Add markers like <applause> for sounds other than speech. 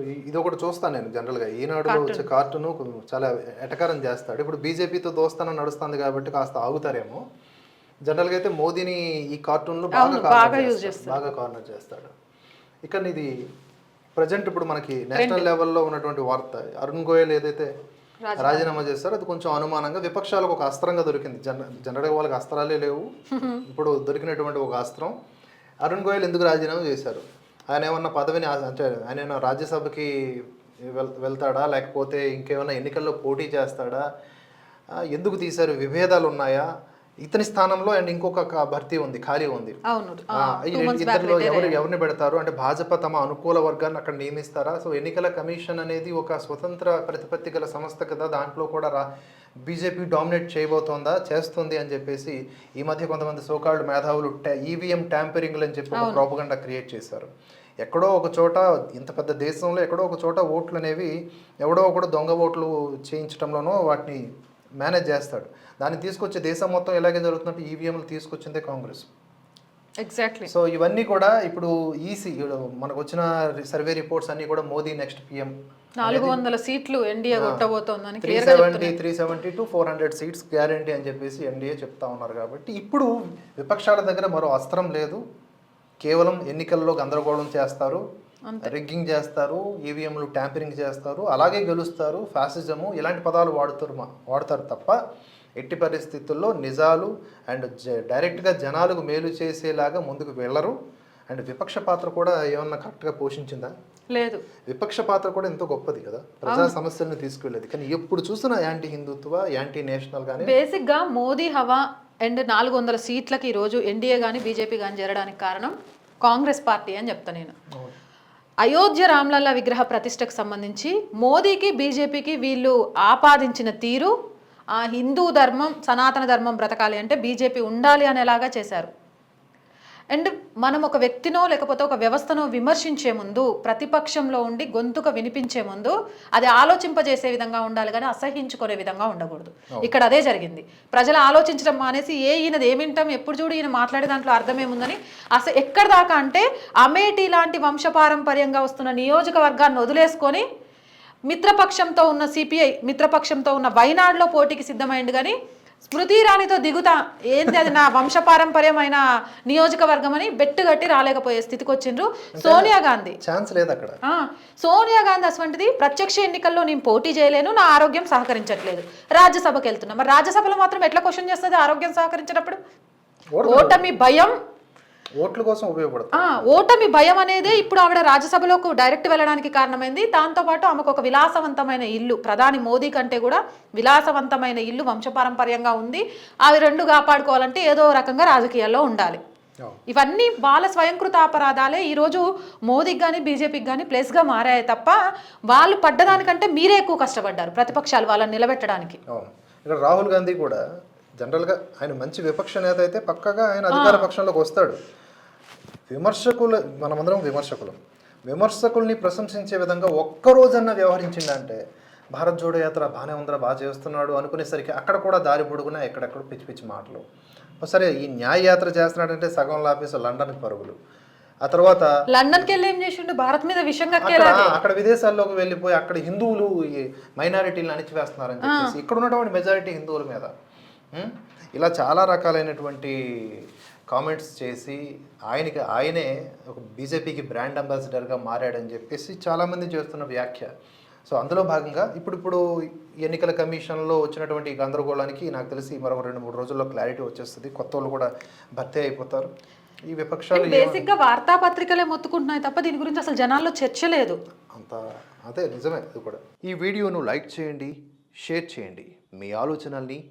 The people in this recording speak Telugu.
ఇది ఒకటి చూస్తాను నేను జనరల్గా. ఈనాడులో వచ్చే కార్టూన్ చాలా ఎటకారం చేస్తాడు. ఇప్పుడు బీజేపీతో దోస్తానం నడుస్తుంది కాబట్టి కాస్త ఆగుతారేమో. జనరల్గా అయితే మోదీని ఈ కార్టూన్లో బాగా బాగా కార్నర్ చేస్తాడు. ఇక ఇది ప్రజెంట్ ఇప్పుడు మనకి నేషనల్ లెవెల్లో ఉన్నటువంటి వార్త అరుణ్ గోయల్ ఏదైతే రాజీనామా చేస్తారో అది కొంచెం అనుమానంగా విపక్షాలకు ఒక అస్త్రంగా దొరికింది. జన జనరల్గా వాళ్ళకి అస్త్రాలే లేవు. <laughs> ఇప్పుడు దొరికినటువంటి ఒక అస్త్రం. అరుణ్ గోయల్ ఎందుకు రాజీనామా చేశారు? ఆయన ఏమన్నా పదవిని అంటే ఆయన ఏమన్నా రాజ్యసభకి వెళ్తాడా? లేకపోతే ఇంకేమైనా ఎన్నికల్లో పోటీ చేస్తాడా? ఎందుకు తీశారు? విభేదాలు ఉన్నాయా ఇతని స్థానంలో అండ్ ఇంకొక భర్తీ ఉంది ఖాళీ ఉంది. ఇద్దరిలో ఎవరు ఎవరిని పెడతారు? అంటే భాజపా తమ అనుకూల వర్గాన్ని అక్కడ నియమిస్తారా? సో ఎన్నికల కమిషన్ అనేది ఒక స్వతంత్ర ప్రతిపత్తి గల సంస్థ కదా దాంట్లో కూడా రా బీజేపీ డామినేట్ చేయబోతోందా చేస్తుంది అని చెప్పేసి ఈ మధ్య కొంతమంది సోకాల్డ్ మేధావులు ఈవీఎం ట్యాంపరింగ్లు అని చెప్పి ఒక ప్రోపగండా క్రియేట్ చేశారు. ఎక్కడో ఒక చోట ఇంత పెద్ద దేశంలో ఎక్కడో ఒక చోట ఓట్లు అనేవి ఎవడో ఒకడు దొంగ ఓట్లు చేయించడంలోనో వాటిని మేనేజ్ చేస్తాడు. దాన్ని తీసుకొచ్చే దేశం మొత్తం ఎలాగే జరుగుతున్నట్టు ఈవీఎంలు తీసుకొచ్చిందే కాంగ్రెస్. ఎగ్జాక్ట్లీ సో ఇవన్నీ కూడా ఇప్పుడు ఈసీ మనకు వచ్చిన సర్వే రిపోర్ట్స్ అన్ని కూడా మోదీ నెక్స్ట్ పిఎం నాలుగు వందల సీట్లు NDA కొట్టబోతోందని three seventy three seventy to four hundred seats guarantee అని చెప్పేసి ఎన్డీఏ చెప్తా ఉన్నారు కాబట్టి ఇప్పుడు విపక్షాల దగ్గర మరో అస్త్రం లేదు. కేవలం ఎన్నికల్లో గందరగోళం చేస్తారు. రిగ్గింగ్ చేస్తారు ఈవీఎంలు ట్యాంపరింగ్ చేస్తారు అలాగే గెలుస్తారు ఫ్యాసిజము ఇలాంటి పదాలు వాడుతారు మా- వాడతారు తప్ప ఎట్టి పరిస్థితుల్లో నిజాలు అండ్ డైరెక్ట్గా జనాలకు మేలు చేసేలాగా ముందుకు వెళ్ళరు. అండ్ విపక్ష పాత్ర కూడా ఏమన్నా కరెక్ట్గా పోషించిందా? లేదు. విపక్ష పాత్ర కూడా ఎంతో గొప్పది కదా. ప్రజా సమస్యలను తీసుకువెళ్ళేది. కానీ ఎప్పుడు చూసినా యాంటీ హిందుత్వ యాంటీ నేషనల్ కానీ బేసిక్గా మోదీ హవా అండ్ నాలుగు వందల సీట్లకి ఈ రోజు ఎన్డీఏ కానీ బీజేపీ కానీ చేరడానికి కారణం కాంగ్రెస్ పార్టీ అని చెప్తా నేను. అయోధ్య రామ్లల్ల విగ్రహ ప్రతిష్టకు సంబంధించి మోదీకి బీజేపీకి వీళ్ళు ఆపాదించిన తీరు ఆ హిందూ ధర్మం సనాతన ధర్మం బ్రతకాలి అంటే బీజేపీ ఉండాలి అనేలాగా చేశారు. అండ్ మనం ఒక వ్యక్తినో లేకపోతే ఒక వ్యవస్థనో విమర్శించే ముందు ప్రతిపక్షంలో ఉండి గొంతుక వినిపించే ముందు అది ఆలోచింపజేసే విధంగా ఉండాలి కానీ అసహించుకునే విధంగా ఉండకూడదు. ఇక్కడ అదే జరిగింది. ప్రజలు ఆలోచించడం మానేసి ఏ ఈయనది ఏమింటాం ఎప్పుడు చూడు ఈయన మాట్లాడే దాంట్లో అర్థమేముందని అసలు ఎక్కడ దాకా అంటే అమేఠీ లాంటి వంశపారంపర్యంగా వస్తున్న నియోజకవర్గాన్ని వదిలేసుకొని మిత్రపక్షంతో ఉన్న సిపిఐ మిత్రపక్షంతో ఉన్న వైనాడులో పోటీకి సిద్ధమైంది కానీ స్మృతి ఇరానీతో దిగుతా. ఏంది అది నా వంశపారంపర్యమైన నియోజకవర్గం అని బెట్టు కట్టి రాలేకపోయే స్థితికి వచ్చిండ్రు సోనియా గాంధీ. ఛాన్స్ లేదు అక్కడ సోనియా గాంధీ అటువంటిది ప్రత్యక్ష ఎన్నికల్లో నేను పోటీ చేయలేను నా ఆరోగ్యం సహకరించట్లేదు. రాజ్యసభకి వెళ్తున్నా మరి రాజ్యసభలో మాత్రం ఎట్లా క్వశ్చన్ చేస్తుంది ఆరోగ్యం సహకరించినప్పుడు. ఓటమి భయం. ఓట్ల కోసం ఉపయోగపడతారు ఆ, ఓటమి భయం అనేది ఇప్పుడు ఆవిడ రాజ్యసభలోకి డైరెక్ట్ వెళ్ళడానికి కారణమైంది. దాంతోపాటు ఆమెకు ఒక విలాసవంతమైన ఇల్లు ప్రధాని మోదీ కంటే కూడా విలాసవంతమైన ఇల్లు వంశపారంపర్యంగా ఉంది. అవి రెండు కాపాడుకోవాలంటే ఏదో రకంగా రాజకీయాల్లో ఉండాలి. ఇవన్నీ వాళ్ళ స్వయంకృత అపరాధాలే. ఈరోజు మోదీకి కానీ బీజేపీకి కానీ ప్లేస్గా మారాయి తప్ప వాళ్ళు పడ్డదానికంటే మీరే ఎక్కువ కష్టపడ్డారు ప్రతిపక్షాలు వాళ్ళని నిలబెట్టడానికి. ఇక్కడ రాహుల్ గాంధీ కూడా జనరల్గా ఆయన మంచి విపక్ష నేత అయితే పక్కగా ఆయన అధికార పక్షంలోకి వస్తాడు. విమర్శకులు మనమందరం విమర్శకులం. విమర్శకుల్ని ప్రశంసించే విధంగా ఒక్కరోజన్న వ్యవహరించిందంటే భారత్ జోడో యాత్ర బాగానే ఉందిరా బాగా చేస్తున్నాడు అనుకునేసరికి అక్కడ కూడా దారి పొడుగునా ఎక్కడెక్కడ పిచ్చి పిచ్చి మాటలు. సరే ఈ న్యాయ యాత్ర చేస్తున్నాడంటే సగం లాపేసి లండన్కి పరుగులు. ఆ తర్వాత లండన్కి వెళ్ళి ఏం చేసిండు? భారత్ మీద విషయం అక్కడ విదేశాల్లోకి వెళ్ళిపోయి అక్కడ హిందువులు ఈ మైనారిటీలను అణిచివేస్తున్నారని చెప్పేసి ఇక్కడ ఉన్నటువంటి మెజారిటీ హిందువుల మీద? ఇలా చాలా రకాలైనటువంటి కామెంట్స్ చేసి ఆయనకి ఆయనే ఒక బీజేపీకి బ్రాండ్ అంబాసిడర్గా మారాడని చెప్పేసి చాలామంది చేస్తున్న వ్యాఖ్య. సో అందులో భాగంగా ఇప్పుడు ఇప్పుడు ఎన్నికల కమిషన్లో వచ్చినటువంటి గందరగోళానికి నాకు తెలిసి మరొక రెండు మూడు రోజుల్లో క్లారిటీ వచ్చేస్తుంది. కొత్త వాళ్ళు కూడా భర్తీ అయిపోతారు. ఈ విపక్షాలు ఏమ- బేసిక్గా వార్తాపత్రికలే మొత్తుకుంటున్నాయి తప్ప దీని గురించి అసలు జనాల్లో చర్చ లేదు. అంత అదే నిజమే అది కూడా. ఈ వీడియోను లైక్ చేయండి షేర్ చేయండి. మీ ఆలోచనల్ని